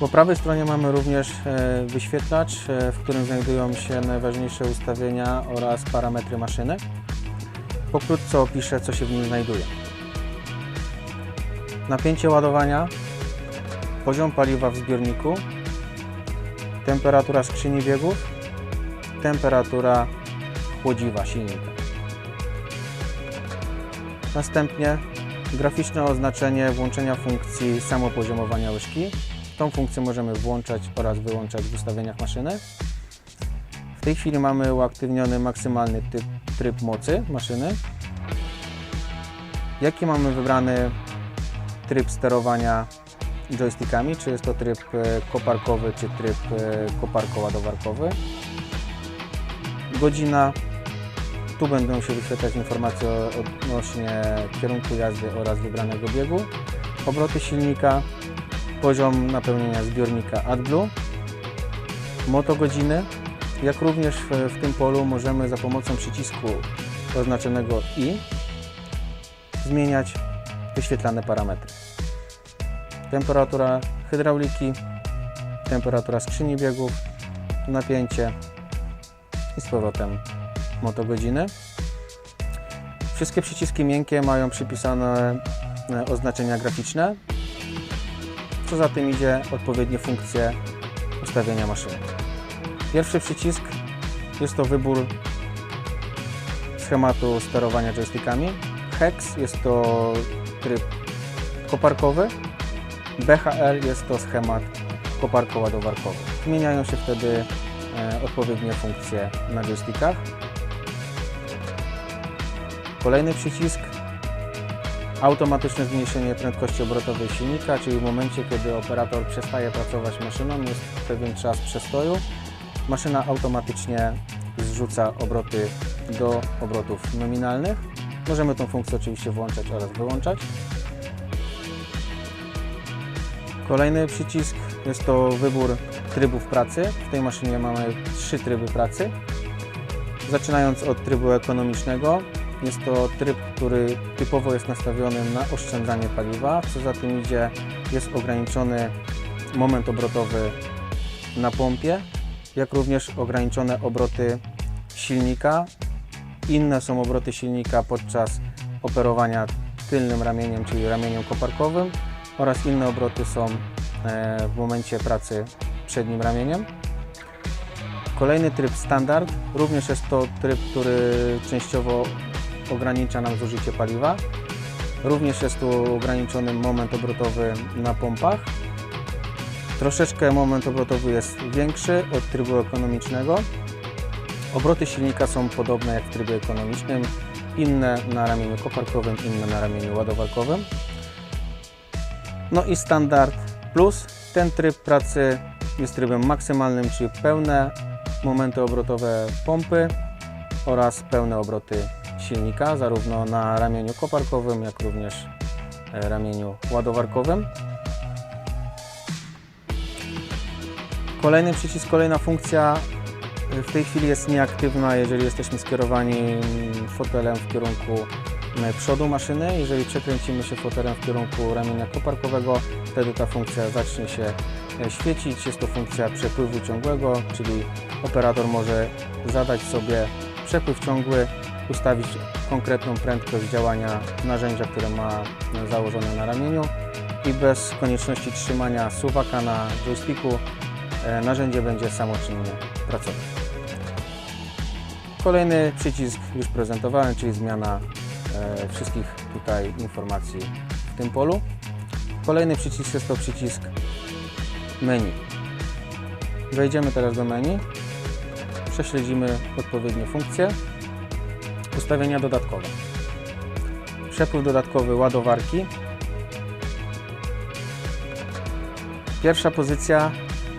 Po prawej stronie mamy również e, wyświetlacz, e, w którym znajdują się najważniejsze ustawienia oraz parametry maszyny. Pokrótce opiszę, co się w nim znajduje. Napięcie ładowania, poziom paliwa w zbiorniku, temperatura skrzyni biegów, temperatura chłodziwa silnika. Następnie graficzne oznaczenie włączenia funkcji samopoziomowania łyżki. Tą funkcję możemy włączać oraz wyłączać w ustawieniach maszyny. W tej chwili mamy uaktywniony maksymalny typ, tryb mocy maszyny. Jaki mamy wybrany tryb sterowania joystickami, czy jest to tryb e, koparkowy, czy tryb e, koparko-ładowarkowy. Godzina, tu będą się wyświetlać informacje odnośnie kierunku jazdy oraz wybranego biegu. Obroty silnika, poziom napełnienia zbiornika AdBlue, motogodziny, jak również w, w tym polu możemy za pomocą przycisku oznaczonego I zmieniać wyświetlane parametry. Temperatura hydrauliki, temperatura skrzyni biegów, napięcie i z powrotem motogodziny. Wszystkie przyciski miękkie mają przypisane e, oznaczenia graficzne. Co za tym idzie odpowiednie funkcje ustawienia maszyny. Pierwszy przycisk jest to wybór schematu sterowania joystickami. Hex jest to tryb koparkowy. BHL jest to schemat koparko-ładowarkowy. Zmieniają się wtedy e, odpowiednie funkcje na joystickach. Kolejny przycisk automatyczne zmniejszenie prędkości obrotowej silnika, czyli w momencie, kiedy operator przestaje pracować maszyną, jest pewien czas przestoju, maszyna automatycznie zrzuca obroty do obrotów nominalnych. Możemy tą funkcję oczywiście włączać oraz wyłączać. Kolejny przycisk jest to wybór trybów pracy. W tej maszynie mamy trzy tryby pracy. Zaczynając od trybu ekonomicznego, jest to tryb, który typowo jest nastawiony na oszczędzanie paliwa. Co za tym idzie, jest ograniczony moment obrotowy na pompie, jak również ograniczone obroty silnika. Inne są obroty silnika podczas operowania tylnym ramieniem, czyli ramieniem koparkowym oraz inne obroty są e, w momencie pracy przednim ramieniem. Kolejny tryb standard, również jest to tryb, który częściowo ogranicza nam zużycie paliwa. Również jest tu ograniczony moment obrotowy na pompach. Troszeczkę moment obrotowy jest większy od trybu ekonomicznego. Obroty silnika są podobne jak w trybie ekonomicznym, inne na ramieniu koparkowym, inne na ramieniu ładowarkowym. No i standard plus. Ten tryb pracy jest trybem maksymalnym, czyli pełne momenty obrotowe pompy oraz pełne obroty silnika, zarówno na ramieniu koparkowym, jak również e, ramieniu ładowarkowym. Kolejny przycisk, kolejna funkcja e, w tej chwili jest nieaktywna, jeżeli jesteśmy skierowani mm, fotelem w kierunku e, przodu maszyny. Jeżeli przekręcimy się fotelem w kierunku ramienia koparkowego, wtedy ta funkcja zacznie się świecić. Jest to funkcja przepływu ciągłego, czyli operator może zadać sobie przepływ ciągły, ustawić konkretną prędkość działania narzędzia, które ma założone na ramieniu i bez konieczności trzymania suwaka na joysticku e, narzędzie będzie samoczynnie pracować. Kolejny przycisk już prezentowałem, czyli zmiana e, wszystkich tutaj informacji w tym polu. Kolejny przycisk jest to przycisk menu. Wejdziemy teraz do menu, prześledzimy odpowiednie funkcje, ustawienia dodatkowe. Przepływ dodatkowy ładowarki. Pierwsza pozycja,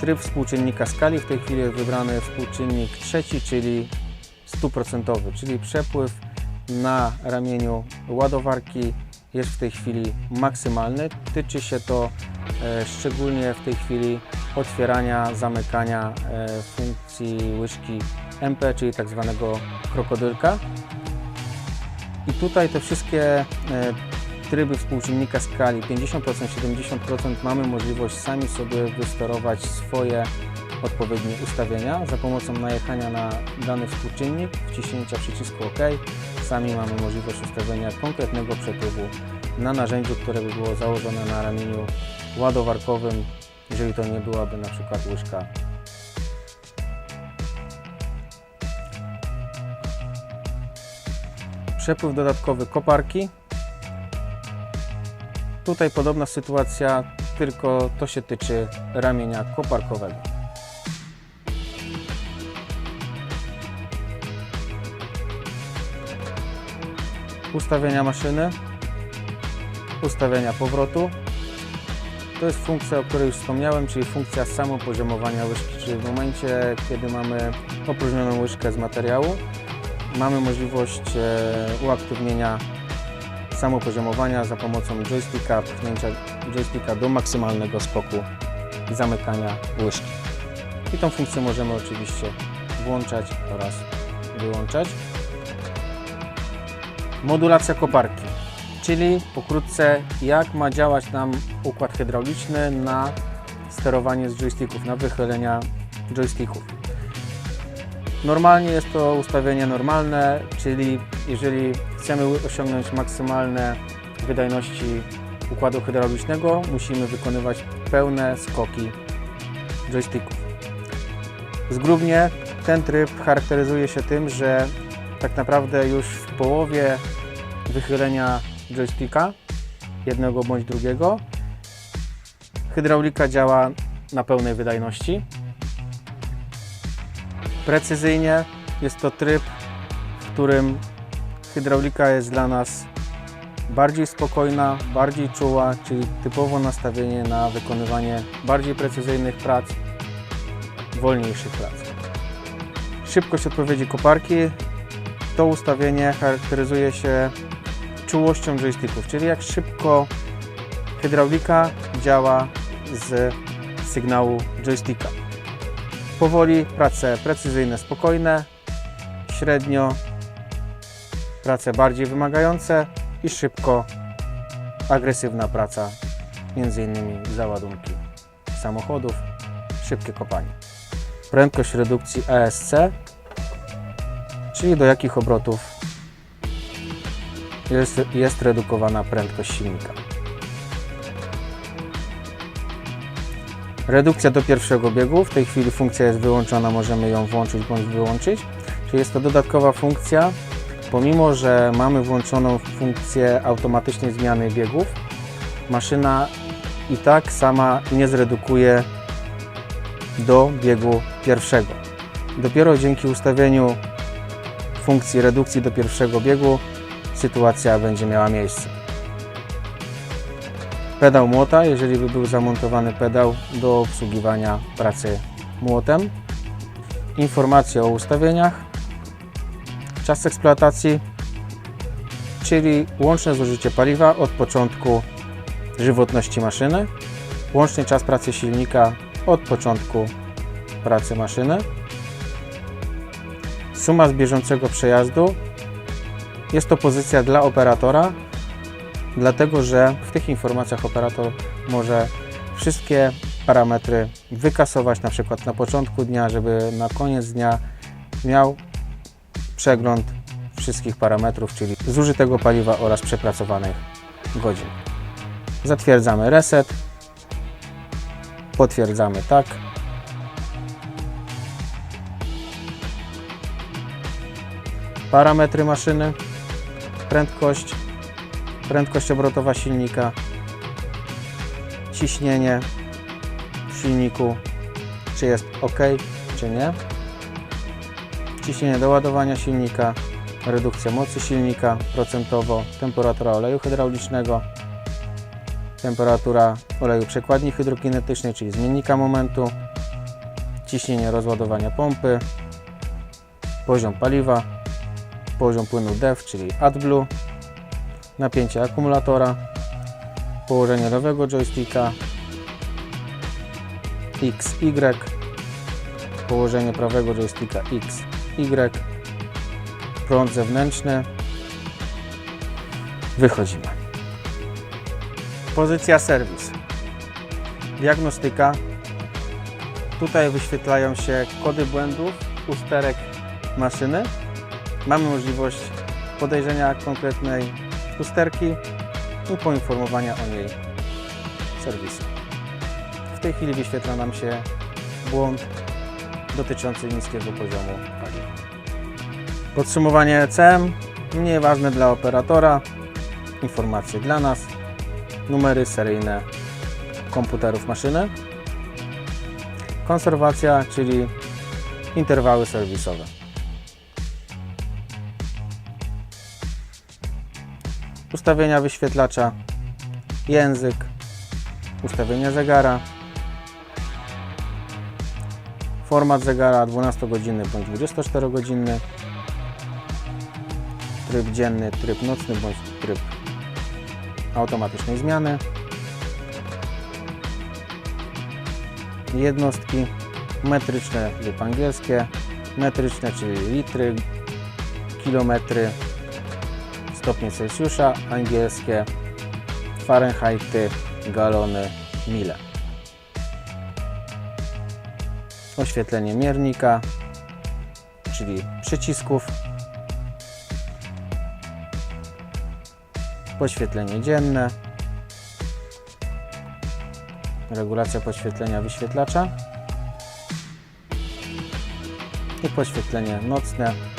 tryb współczynnika skali. W tej chwili jest wybrany współczynnik trzeci, czyli stuprocentowy, czyli przepływ na ramieniu ładowarki jest w tej chwili maksymalny. Tyczy się to e, szczególnie w tej chwili otwierania, zamykania e, funkcji łyżki MP, czyli tak zwanego krokodylka. Tutaj te wszystkie e, tryby współczynnika skali 50%, 70% mamy możliwość sami sobie wysterować swoje odpowiednie ustawienia za pomocą najechania na dany współczynnik, wciśnięcia przycisku OK. Sami mamy możliwość ustawienia konkretnego przepływu na narzędziu, które by było założone na ramieniu ładowarkowym, jeżeli to nie byłaby na przykład łyżka Przepływ dodatkowy koparki. Tutaj podobna sytuacja, tylko to się tyczy ramienia koparkowego. Ustawienia maszyny, ustawienia powrotu. To jest funkcja, o której już wspomniałem, czyli funkcja samopoziomowania łyżki, czyli w momencie, kiedy mamy opróżnioną łyżkę z materiału, mamy możliwość e, uaktywnienia samopoziomowania za pomocą joysticka, pchnięcia joysticka do maksymalnego skoku i zamykania łyżki. I tą funkcję możemy oczywiście włączać oraz wyłączać. Modulacja koparki, czyli pokrótce jak ma działać nam układ hydrauliczny na sterowanie z joysticków, na wychylenia joysticków. Normalnie jest to ustawienie normalne, czyli jeżeli chcemy osiągnąć maksymalne wydajności układu hydraulicznego, musimy wykonywać pełne skoki joysticków. Zgrubnie ten tryb charakteryzuje się tym, że tak naprawdę już w połowie wychylenia joysticka, jednego bądź drugiego, hydraulika działa na pełnej wydajności. Precyzyjnie jest to tryb, w którym hydraulika jest dla nas bardziej spokojna, bardziej czuła, czyli typowo nastawienie na wykonywanie bardziej precyzyjnych prac, wolniejszych prac. Szybkość odpowiedzi koparki. To ustawienie charakteryzuje się czułością joysticków, czyli jak szybko hydraulika działa z sygnału joysticka. Powoli prace precyzyjne, spokojne, średnio prace bardziej wymagające i szybko agresywna praca, między innymi załadunki samochodów, szybkie kopanie. Prędkość redukcji ESC, czyli do jakich obrotów jest, jest redukowana prędkość silnika. Redukcja do pierwszego biegu. W tej chwili funkcja jest wyłączona, możemy ją włączyć bądź wyłączyć. Czyli jest to dodatkowa funkcja, pomimo że mamy włączoną funkcję automatycznej zmiany biegów, maszyna i tak sama nie zredukuje do biegu pierwszego. Dopiero dzięki ustawieniu funkcji redukcji do pierwszego biegu sytuacja będzie miała miejsce pedał młota, jeżeli by był zamontowany pedał do obsługiwania pracy młotem. Informacje o ustawieniach, czas eksploatacji, czyli łączne zużycie paliwa od początku żywotności maszyny, łączny czas pracy silnika od początku pracy maszyny, suma z bieżącego przejazdu. Jest to pozycja dla operatora, dlatego że w tych informacjach operator może wszystkie parametry wykasować na przykład na początku dnia, żeby na koniec dnia miał przegląd wszystkich parametrów, czyli zużytego paliwa oraz przepracowanych godzin. Zatwierdzamy reset, potwierdzamy tak. Parametry maszyny, prędkość, prędkość obrotowa silnika, ciśnienie w silniku, czy jest ok, czy nie. Ciśnienie do ładowania silnika, redukcja mocy silnika procentowo, temperatura oleju hydraulicznego, temperatura oleju przekładni hydrokinetycznej, czyli zmiennika momentu, ciśnienie rozładowania pompy, poziom paliwa, poziom płynu DEF, czyli AdBlue, napięcie akumulatora, położenie lewego joysticka, XY, położenie prawego joysticka XY, prąd zewnętrzny, wychodzimy. Pozycja serwis. Diagnostyka. Tutaj wyświetlają się kody błędów, usterek maszyny. Mamy możliwość podejrzenia konkretnej usterki i poinformowania o niej serwisu. W tej chwili wyświetla nam się błąd dotyczący niskiego poziomu paliwa. Podsumowanie CM mniej ważne dla operatora, informacje dla nas, numery seryjne komputerów maszyny, konserwacja, czyli interwały serwisowe. Ustawienia wyświetlacza, język, ustawienie zegara, format zegara 12-godzinny bądź 24-godzinny, tryb dzienny, tryb nocny bądź tryb automatycznej zmiany, jednostki metryczne lub angielskie, metryczne czyli litry, kilometry, stopnie Celsjusza, angielskie Fahrenheity, galony, mile. Oświetlenie miernika, czyli przycisków, podświetlenie dzienne, regulacja podświetlenia wyświetlacza. I podświetlenie nocne